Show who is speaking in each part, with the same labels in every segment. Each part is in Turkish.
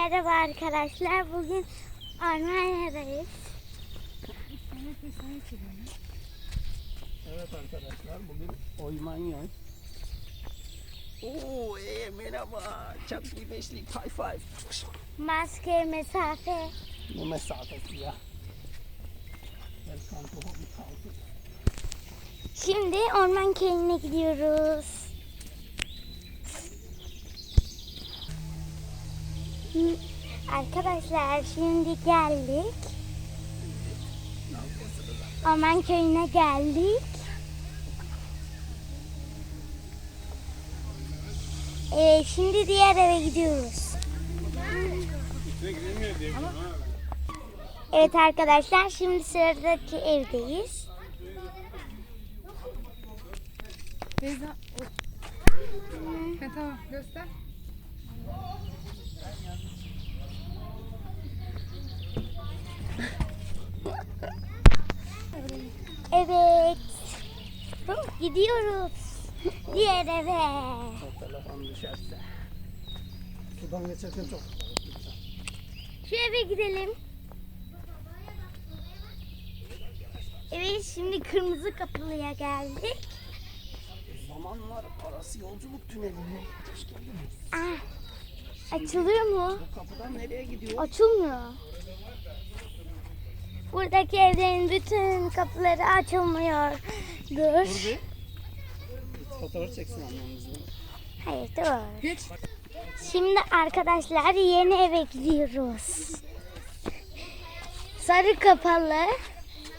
Speaker 1: Merhaba arkadaşlar. Bugün Almanya'dayız.
Speaker 2: Evet arkadaşlar bugün Oymanya'yız. Oo, ee, merhaba. Çak bir beşlik high five.
Speaker 1: Maske, mesafe.
Speaker 2: Bu mesafesi ya. Welcome to.
Speaker 1: Şimdi orman köyüne gidiyoruz. Arkadaşlar şimdi geldik. Orman köyüne geldik. Ee, şimdi diğer eve gidiyoruz. Evet arkadaşlar şimdi sıradaki evdeyiz.
Speaker 3: Beyza. Ha, tamam göster.
Speaker 1: Evet. Gidiyoruz. Diğer eve.
Speaker 2: Telefon düşerse. Sudan geçerken çok
Speaker 1: Şu eve gidelim. Evet şimdi kırmızı kapılıya geldik.
Speaker 2: Zamanlar arası yolculuk tüneline. Hoş geldiniz.
Speaker 1: Ah, açılıyor mu?
Speaker 2: Bu kapıdan nereye gidiyor?
Speaker 1: Açılmıyor. Buradaki evlerin bütün kapıları açılmıyor. Dur.
Speaker 2: Fotoğraf çeksin annemizle.
Speaker 1: Hayır dur.
Speaker 3: Geç.
Speaker 1: Şimdi arkadaşlar yeni eve gidiyoruz. Sarı kapalı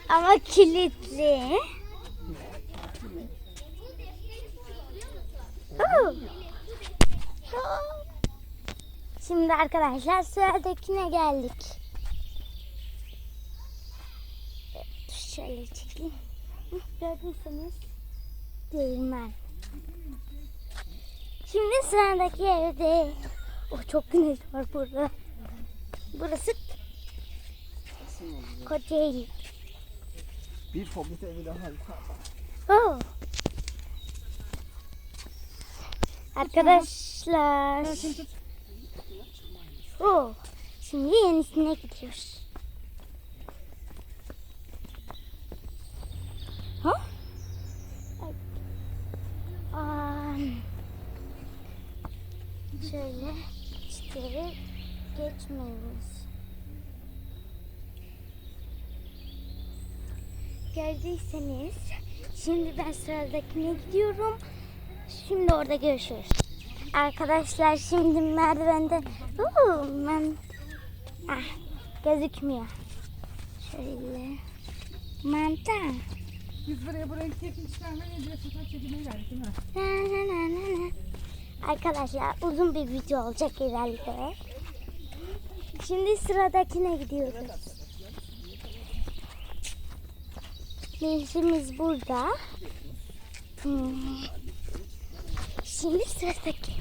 Speaker 1: ama kilitli. Oo. Şimdi arkadaşlar sıradakine geldik. Şöyle çekeyim. Hı, Gördüyseniz değirmen. Şimdi sıradaki evde. Oh çok güneş var burada. Burası Kocaeli.
Speaker 2: Bir hobbit evi daha yukarıda.
Speaker 1: Oh. Arkadaşlar. Oh. Şimdi yenisine gidiyoruz. Ha? Aa, şöyle işte geçmeyiz. Gördüyseniz şimdi ben sıradakine gidiyorum. Şimdi orada görüşürüz. Arkadaşlar şimdi merdivende Oo, ben ah, gözükmüyor. Şöyle mantar.
Speaker 3: Biz buraya buranın keyfini çıkarmaya diye fotoğraf çekilmeye geldik değil mi?
Speaker 1: Na, na, na, na, na. Arkadaşlar uzun bir video olacak herhalde. Şimdi sıradakine gidiyoruz. Nehrimiz burada. Hmm. Şimdi sıradaki.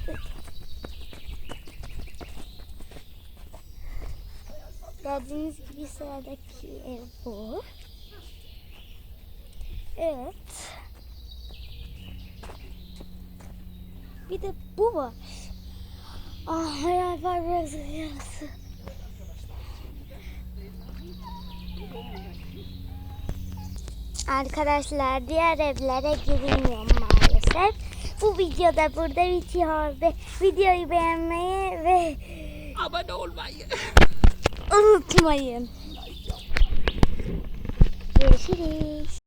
Speaker 1: Gördüğünüz gibi sıradaki ev bu. Evet. Bir de bu var. Ah hayal var biraz yarısı. Arkadaşlar diğer evlere girilmiyor maalesef. Bu videoda burada bitiyor. Ve videoyu beğenmeyi ve
Speaker 2: Abone olmayı.
Speaker 1: unutmayın. Görüşürüz.